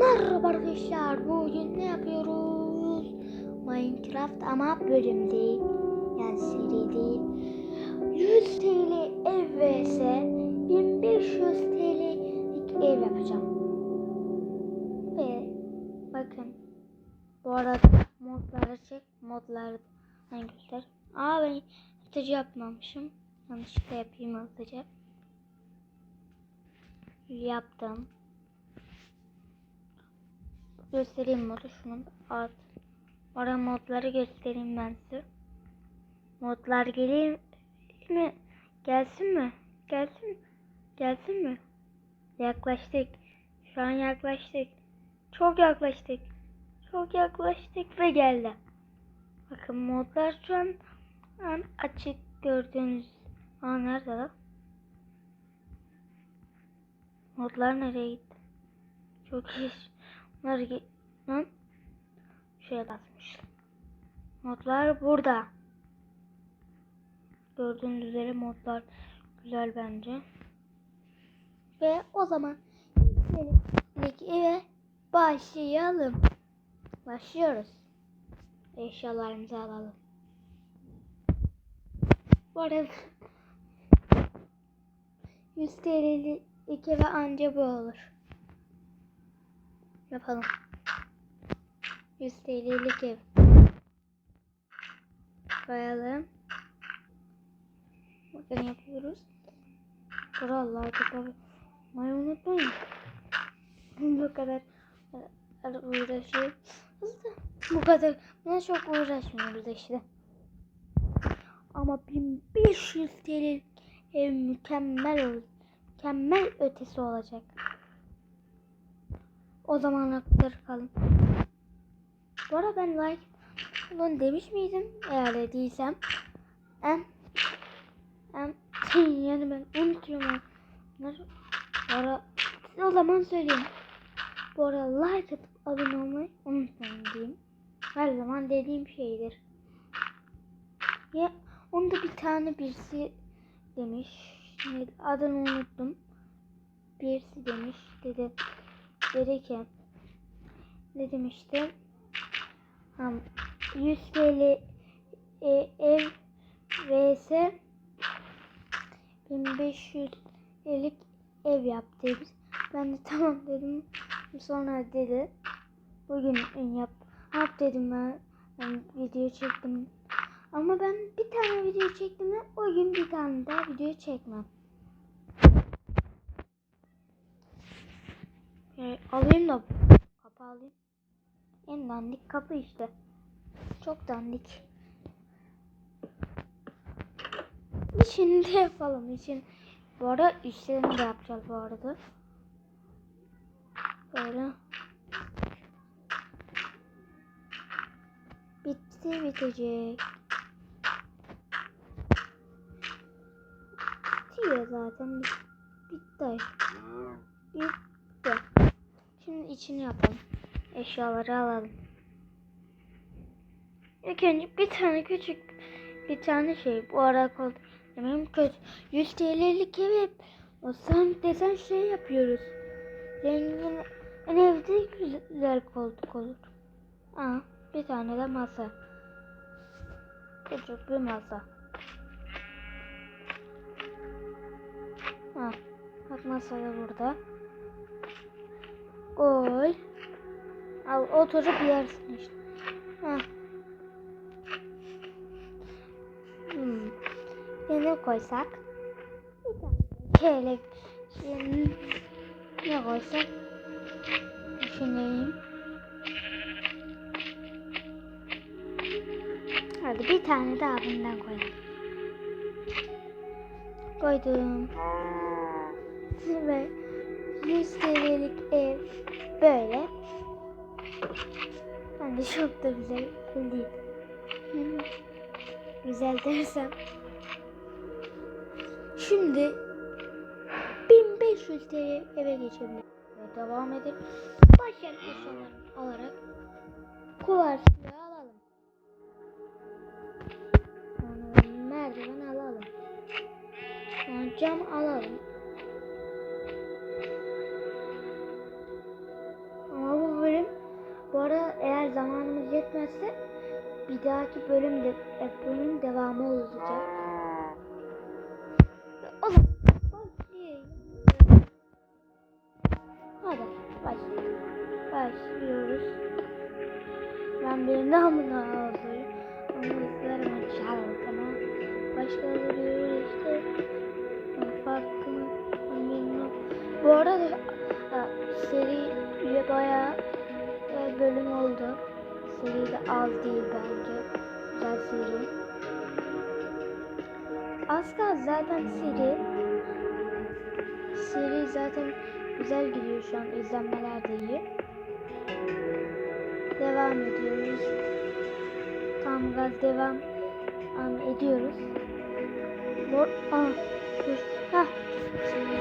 Merhaba arkadaşlar. Bugün ne yapıyoruz? Minecraft ama bölüm değil. Yani seri değil. 100 TL ev vs 1500 TL'lik ev yapacağım. Ve bakın. Bu arada modları çek. Modları hangiler? Aa ben yaratıcı yapmamışım. Yanlışlıkla yapayım yaratıcı. Yaptım. Göstereyim modu şunun alt. Orada modları göstereyim ben size. Modlar geleyim mi? Gelsin mi? Gelsin mi? Gelsin mi? Yaklaştık. Şu an yaklaştık. Çok yaklaştık. Çok yaklaştık ve geldi. Bakın modlar şu an, an açık gördüğünüz. Aa nerede lan? Modlar nereye gitti? Çok iyi. Gi- lan şuraya basmış. Modlar burada. Gördüğünüz üzere modlar güzel bence. Ve o zaman ilk eve başlayalım. Başlıyoruz. Eşyalarımızı alalım. Bu arada 100 TL'lik eve anca bu olur. Yapalım. 100 TL'lik ev. Koyalım. Bakın yapıyoruz. Kurallar tabi. Mayı unutmayın. Bu kadar e, uğraşıyoruz. Bu kadar. Ne çok uğraşmıyoruz işte. Ama 1500 TL ev mükemmel olur. Mükemmel ötesi olacak. O zaman akılları kalın. Bu arada ben like ulan demiş miydim? Eğer dediysem en en yani ben unutuyorum onları. Bu ara, o zaman söyleyeyim. Bu arada like atıp abone olmayı unutmayın diyeyim. Her zaman dediğim şeydir. Ya onda bir tane birisi demiş. Adını unuttum. Birisi demiş dedi ki ne demişti? Ham 100 TL e, ev vs 1500 TL'lik ev yap demiş. Ben de tamam dedim. Sonra dedi bugün yap. Yap dedim ben, ben video çektim. Ama ben bir tane video çektim o gün bir tane daha video çekmem. E, alayım da kapı alayım. En dandik kapı işte. Çok dandik. İçini de yapalım için. Bu arada üstlerini de yapacağız bu arada. Böyle. Bitti bitecek. Bitiyor zaten. Bit- Bitti. Bitti. İçini yapalım. Eşyaları alalım. İlk önce bir tane küçük bir tane şey bu ara kol demeyeyim kötü 100 TL'lik ev hep o sen desen şey yapıyoruz. Zengin en evde güzel koltuk olur. Aa, bir tane de masa. Küçük bir masa. Ha, bak masa da burada. Koy. Al oturup yersin işte. Ha. Hmm. Ne koysak? Kelek. Şimdi ne koysak? Düşüneyim. Hadi bir tane daha bundan koyalım. Koydum. Ve 100 TL'lik ev böyle. Ben de çok da güzel değil. güzel dersem. Şimdi 1500 TL eve geçelim. Ve devam edelim. Başlayan eşyalar alarak kuvarslığı alalım. Merdiven alalım. Sonra cam alalım. Yetmezse bir dahaki bölümde e, bölüm devamı olacak. O zaman başlayalım. Hadi başlayalım. Başlıyoruz. Ben bir namına hazırım. Onu izlerim çalkama. Başkaları işte farklı. Bu arada e, seri bayağı e, bölüm oldu. Seri de az değil bence. Güzel seri. Az kaldı zaten seri. Seri zaten güzel gidiyor şu an. İzlenmeler de iyi. Devam ediyoruz. Tam gaz devam an ediyoruz. Mor, aa, dur. Hah.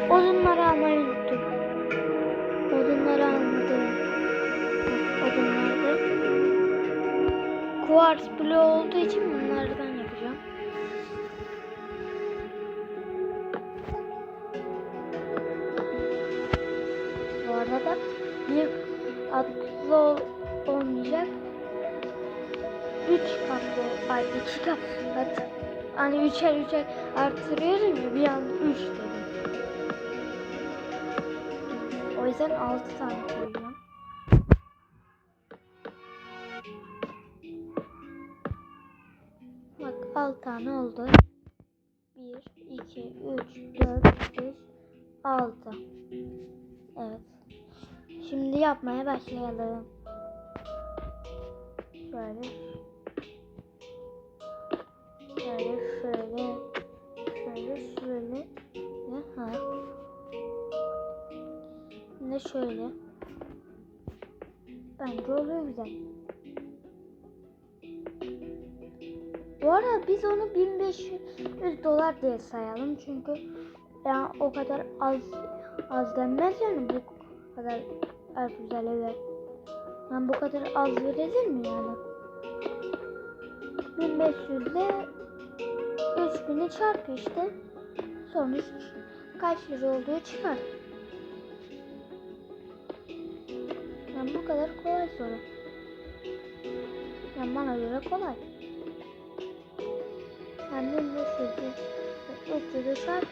Odunları almayı Kuars bloğu olduğu için bunlardan yapacağım. Bu arada bir adlı olmayacak. Üç katlı, ay iki katlı. Hani üçer üçer artırıyorum ya bir anda üç dedim. O yüzden altı tane koydum. 6 tane oldu. 1, 2, 3, 4, 5, 6. Evet. Şimdi yapmaya başlayalım. Böyle. Böyle şöyle. Şöyle şöyle. Aha. Şimdi şöyle. Bence oluyor güzel. Arada biz onu 1500 dolar diye sayalım çünkü yani o kadar az az denmez yani bu kadar er güzel eve. Yani bu kadar az verilir mi yani? 1500 ile 3000'i çarp işte. Sonuç kaç lira olduğu çıkar. Yani bu kadar kolay soru. Yani bana göre kolay. Yani 1500 300'ü çarp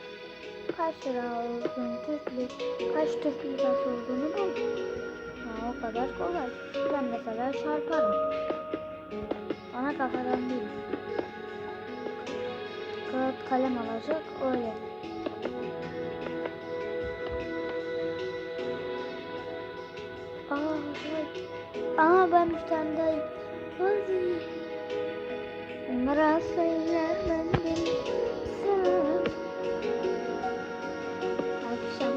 kaç lira olduğunu, Türk li- kaç Türk lirası olduğunu bul. Ya o kadar kolay. Ben mesela çarparım. Bana kafadan değil. Kağıt kalem alacak öyle. Aa, ay. Aa ben bir tane daha Hadi. Onlara söyler ben bilsem. Akşam.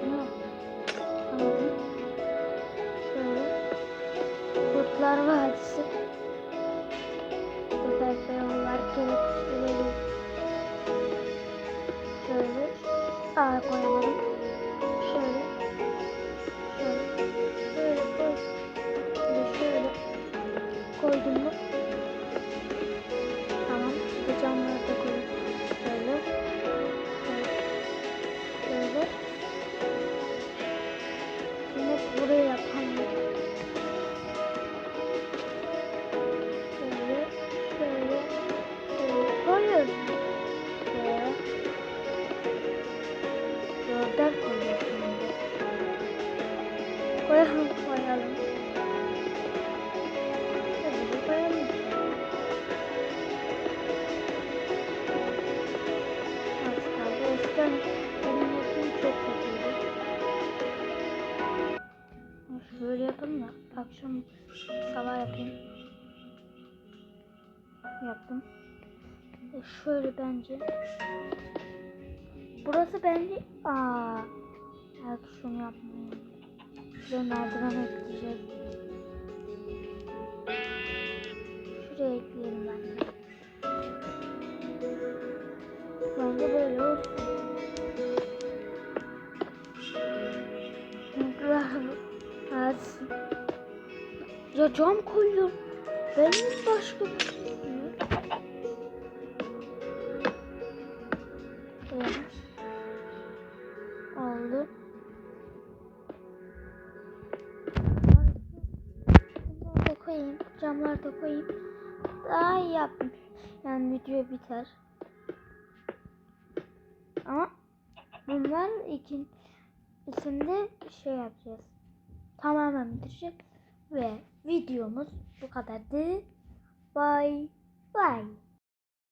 Şunu alalım. Şöyle. Kurtlar Vadisi. Tepe yollar gerekçeleri. Şöyle. Aa koyamadım. Yaptım. E şöyle bence. Burası bence aa. Belki şunu yapmayayım. Şuraya merdiven ekleyeceğiz. Şuraya ekleyelim bence. Bence böyle olsun. Ya cam koyuyorum. Ben başka bir şey koyayım. Camları da koyayım. Daha iyi yapayım. Yani video biter. Ama bunlar ikincisinde şey yapacağız. Tamamen bitireceğiz. Ve videomuz bu kadardı. Bye bye.